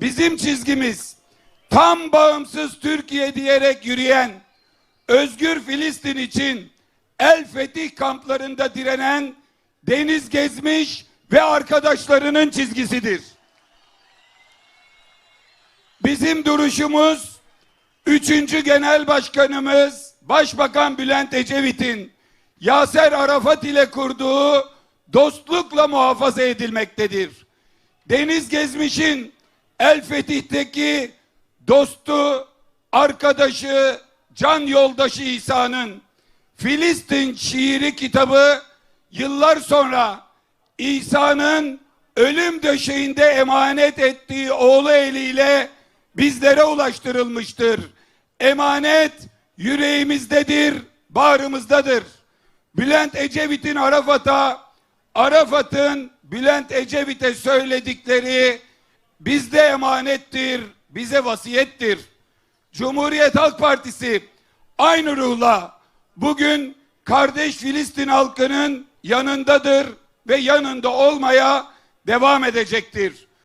Bizim çizgimiz tam bağımsız Türkiye diyerek yürüyen, özgür Filistin için El Fetih kamplarında direnen Deniz Gezmiş ve arkadaşlarının çizgisidir. Bizim duruşumuz Üçüncü Genel Başkanımız Başbakan Bülent Ecevit'in Yaser Arafat ile kurduğu dostlukla muhafaza edilmektedir. Deniz Gezmiş'in El Fetih'teki dostu, arkadaşı, can yoldaşı İsa'nın Filistin şiiri kitabı yıllar sonra İsa'nın ölüm döşeğinde emanet ettiği oğlu eliyle bizlere ulaştırılmıştır. Emanet yüreğimizdedir, bağrımızdadır. Bülent Ecevit'in Arafat'a, Arafat'ın Bülent Ecevit'e söyledikleri bizde emanettir, bize vasiyettir. Cumhuriyet Halk Partisi aynı ruhla bugün kardeş Filistin halkının yanındadır ve yanında olmaya devam edecektir.